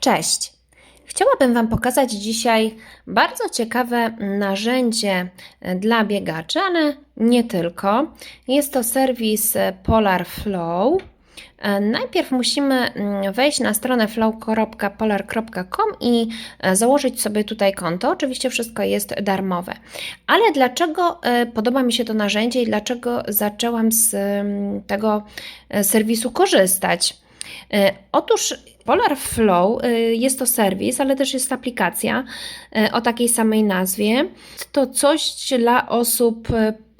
Cześć! Chciałabym Wam pokazać dzisiaj bardzo ciekawe narzędzie dla biegaczy, ale nie tylko. Jest to serwis Polar Flow. Najpierw musimy mm, wejść na stronę flow.polar.com i e, założyć sobie tutaj konto. Oczywiście wszystko jest darmowe. Ale dlaczego e, podoba mi się to narzędzie i dlaczego zaczęłam z mm, tego e, serwisu korzystać? Otóż Polar Flow jest to serwis, ale też jest aplikacja o takiej samej nazwie. To coś dla osób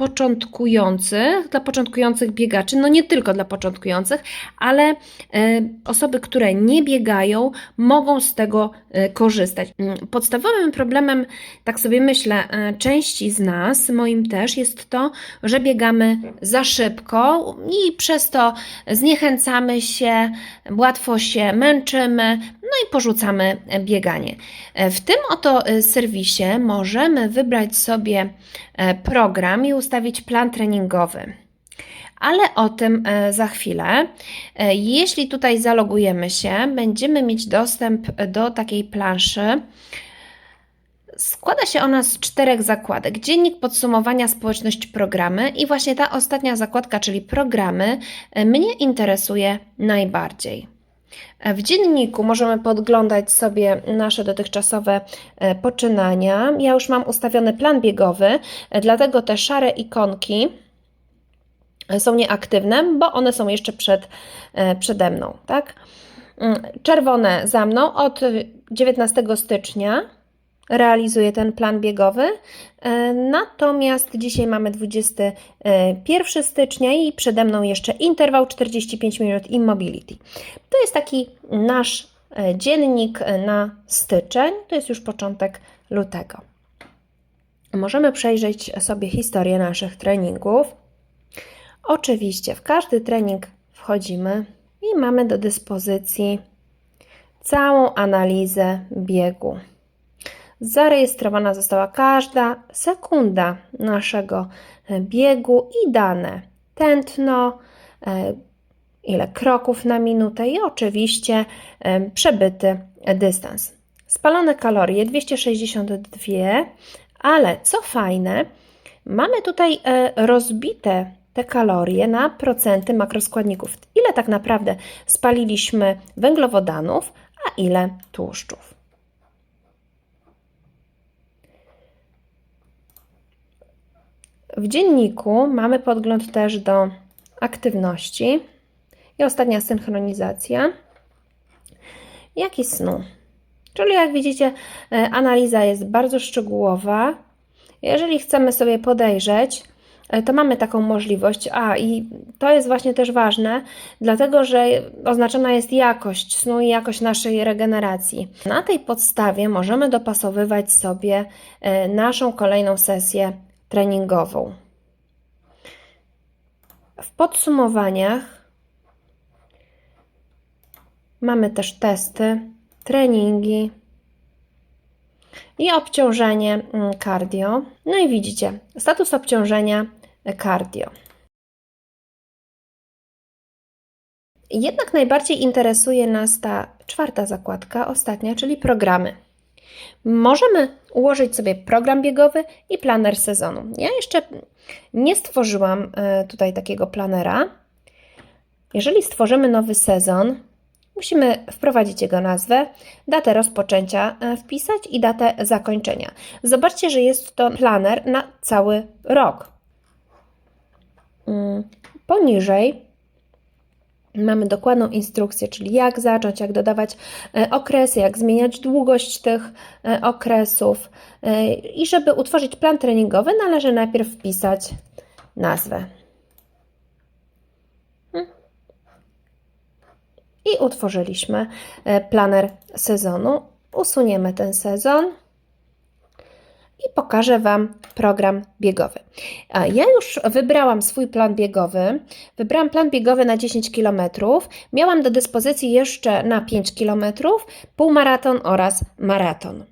początkujących, dla początkujących biegaczy, no nie tylko dla początkujących, ale e, osoby, które nie biegają, mogą z tego e, korzystać. Mm, podstawowym problemem, tak sobie myślę, e, części z nas, moim też, jest to, że biegamy za szybko i przez to zniechęcamy się, łatwo się męczymy, no i porzucamy bieganie. W tym oto serwisie możemy wybrać sobie program i ustawić plan treningowy. Ale o tym za chwilę. Jeśli tutaj zalogujemy się, będziemy mieć dostęp do takiej planszy. Składa się ona z czterech zakładek. Dziennik podsumowania społeczność programy i właśnie ta ostatnia zakładka, czyli programy, mnie interesuje najbardziej. W dzienniku możemy podglądać sobie nasze dotychczasowe e, poczynania. Ja już mam ustawiony plan biegowy, e, dlatego te szare ikonki e, są nieaktywne, bo one są jeszcze przed, przede mną. Tak? Mm, czerwone za mną od 19 stycznia realizuję ten plan biegowy. E, natomiast dzisiaj mamy 21 stycznia i przede mną jeszcze interwał 45 minut immobility. To jest taki nasz e, dziennik na styczeń, to jest już początek lutego. Możemy przejrzeć sobie historię naszych treningów. Oczywiście w każdy trening wchodzimy i mamy do dyspozycji całą analizę biegu. Zarejestrowana została każda sekunda naszego e, biegu i dane tętno, e, ile kroków na minutę i oczywiście e, przebyty dystans. Spalone kalorie 262, ale co fajne, mamy tutaj rozbite te kalorie na procenty makroskładników. Ile tak naprawdę spaliliśmy węglowodanów, a ile tłuszczów. W dzienniku mamy podgląd też do aktywności i ostatnia synchronizacja, jak i snu. Czyli jak widzicie, e, analiza jest bardzo szczegółowa. Jeżeli chcemy sobie podejrzeć, e, to mamy taką możliwość. A i to jest właśnie też ważne, dlatego że oznaczona jest jakość snu i jakość naszej regeneracji. Na tej podstawie możemy dopasowywać sobie e, naszą kolejną sesję treningową. W podsumowaniach mamy też testy, treningi i obciążenie mm, cardio. No i widzicie, status obciążenia cardio. Jednak najbardziej interesuje nas ta czwarta zakładka, ostatnia, czyli programy. Możemy ułożyć sobie program biegowy i planer sezonu. Ja jeszcze nie stworzyłam e, tutaj takiego planera. Jeżeli stworzymy nowy sezon, musimy wprowadzić jego nazwę, datę rozpoczęcia e, wpisać i datę zakończenia. Zobaczcie, że jest to planer na cały rok. Mm, poniżej Mamy dokładną instrukcję, czyli jak zacząć, jak dodawać e, okresy, jak zmieniać długość tych e, okresów. E, I żeby utworzyć plan treningowy, należy najpierw wpisać nazwę. Hmm. I utworzyliśmy planer sezonu. Usuniemy ten sezon i pokażę Wam program biegowy. Ja już wybrałam swój plan biegowy. Wybrałam plan biegowy na 10 km. Miałam do dyspozycji jeszcze na 5 km półmaraton oraz maraton.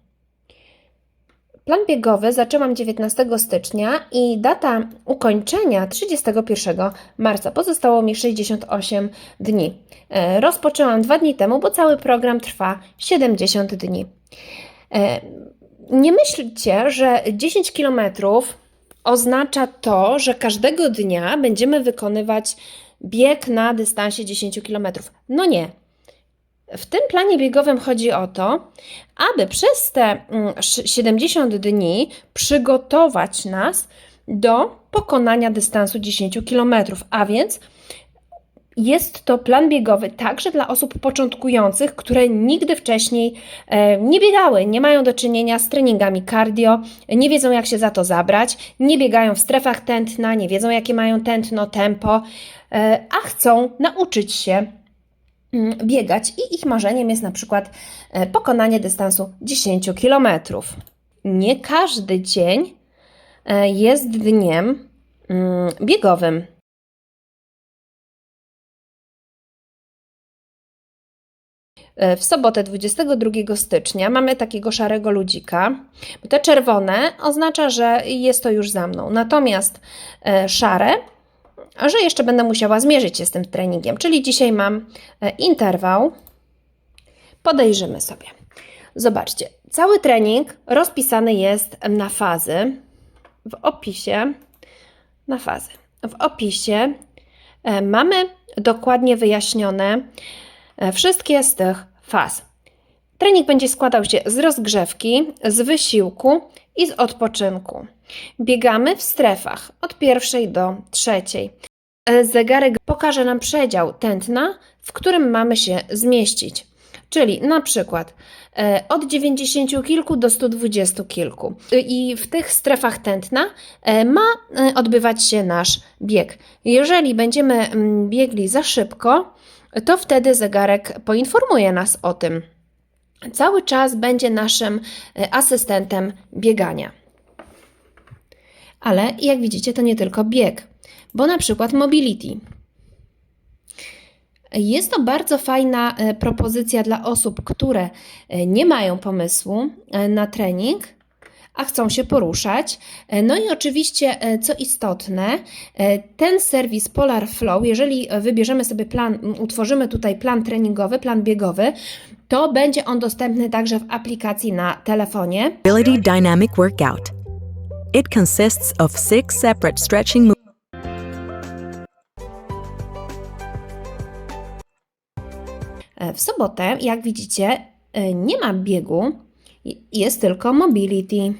Plan biegowy zaczęłam 19 stycznia i data ukończenia 31 marca. Pozostało mi 68 dni. E, Rozpoczęłam dwa dni temu, bo cały program trwa 70 dni. Nie myślcie, że 10 km oznacza to, że każdego dnia będziemy wykonywać bieg na dystansie 10 km. No nie. W tym planie biegowym chodzi o to, aby przez te mm, sz- 70 dni przygotować nas do pokonania dystansu 10 km, a więc jest to plan biegowy także dla osób początkujących, które nigdy wcześniej e, nie biegały, nie mają do czynienia z treningami cardio, nie wiedzą jak się za to zabrać, nie biegają w strefach tętna, nie wiedzą jakie mają tętno, tempo, e, a chcą nauczyć się mm, biegać i ich marzeniem jest na przykład e, pokonanie dystansu 10 km. Nie każdy dzień jest dniem mm, biegowym. W sobotę 22 stycznia mamy takiego szarego ludzika. Te czerwone oznacza, że jest to już za mną. Natomiast e, szare, że jeszcze będę musiała zmierzyć się z tym treningiem. Czyli dzisiaj mam e, interwał. Podejrzymy sobie. Zobaczcie, cały trening rozpisany jest na fazy. W opisie, na fazy. W opisie e, mamy dokładnie wyjaśnione e, wszystkie z tych faz. Trening będzie składał się z rozgrzewki, z wysiłku i z odpoczynku. Biegamy w strefach od pierwszej do trzeciej. E, Zegarek pokaże nam przedział tętna, w którym mamy się zmieścić. Czyli na przykład e, od 90 kilku do 120 kilku. I w tych strefach tętna e, ma e, odbywać się nasz bieg. Jeżeli będziemy mm, biegli za szybko, to wtedy zegarek poinformuje nas o tym. Cały czas będzie naszym e, asystentem biegania. Ale jak widzicie, to nie tylko bieg, bo na przykład mobility. Jest to bardzo fajna e, propozycja dla osób, które e, nie mają pomysłu na trening, a chcą się poruszać. E, No i oczywiście, e, co istotne, e, ten serwis Polar Flow, jeżeli wybierzemy sobie plan, utworzymy tutaj plan treningowy, plan biegowy, to będzie on dostępny także w aplikacji na telefonie. Ability Dynamic Workout. It consists of six separate stretching movements. W sobotę, jak widzicie, nie ma biegu, jest tylko mobility.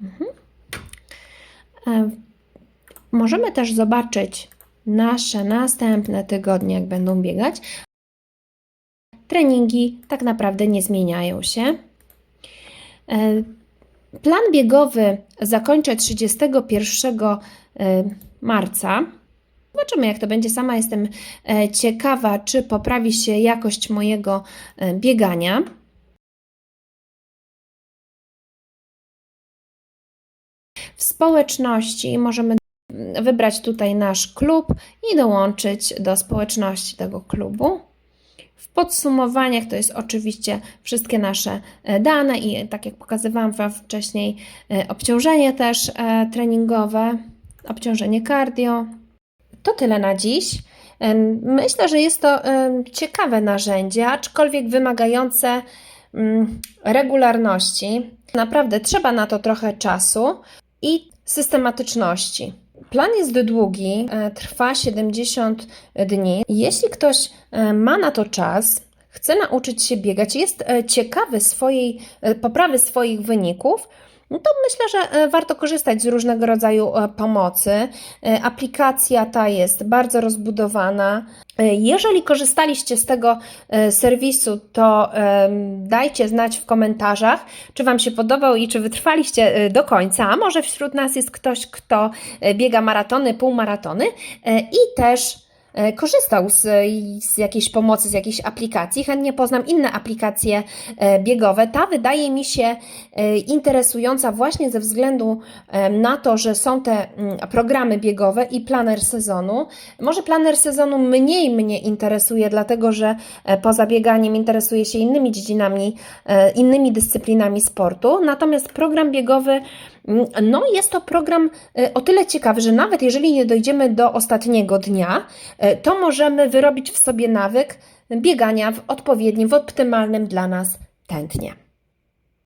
Mhm. E, Możemy też zobaczyć nasze następne tygodnie, jak będą biegać. Treningi tak naprawdę nie zmieniają się. Plan biegowy zakończę 31 e, marca. Zobaczymy, jak to będzie. Sama jestem e, ciekawa, czy poprawi się jakość mojego e, biegania. W społeczności możemy wybrać tutaj nasz klub i dołączyć do społeczności tego klubu. W podsumowaniach to jest oczywiście wszystkie nasze e, dane i tak jak pokazywałam Wam wcześniej, e, obciążenie też e, treningowe, obciążenie cardio. To tyle na dziś. Myślę, że jest to ciekawe narzędzie, aczkolwiek wymagające mm, regularności. Naprawdę trzeba na to trochę czasu i systematyczności. Plan jest długi, e, trwa 70 dni. Jeśli ktoś e, ma na to czas, chce nauczyć się biegać, jest e, ciekawy swojej poprawy swoich wyników, no to myślę, że warto korzystać z różnego rodzaju pomocy. Aplikacja ta jest bardzo rozbudowana. E, Jeżeli korzystaliście z tego e, serwisu, to dajcie znać w komentarzach, czy Wam się podobał i czy wytrwaliście e, do końca. A może wśród nas jest ktoś, kto biega maratony, półmaratony i też korzystał z, z jakiejś pomocy, z jakiejś aplikacji. Chętnie poznam inne aplikacje e, biegowe. Ta wydaje mi się e, interesująca właśnie ze względu e, na to, że są te mm, programy biegowe i planer sezonu. Może planer sezonu mniej mnie interesuje, dlatego że e, poza bieganiem interesuję się innymi dziedzinami, e, innymi dyscyplinami sportu. Natomiast program biegowy, no jest to program e, o tyle ciekawy, że nawet jeżeli nie dojdziemy do ostatniego dnia, e, to możemy wyrobić w sobie nawyk biegania w odpowiednim, w optymalnym dla nas tętnie.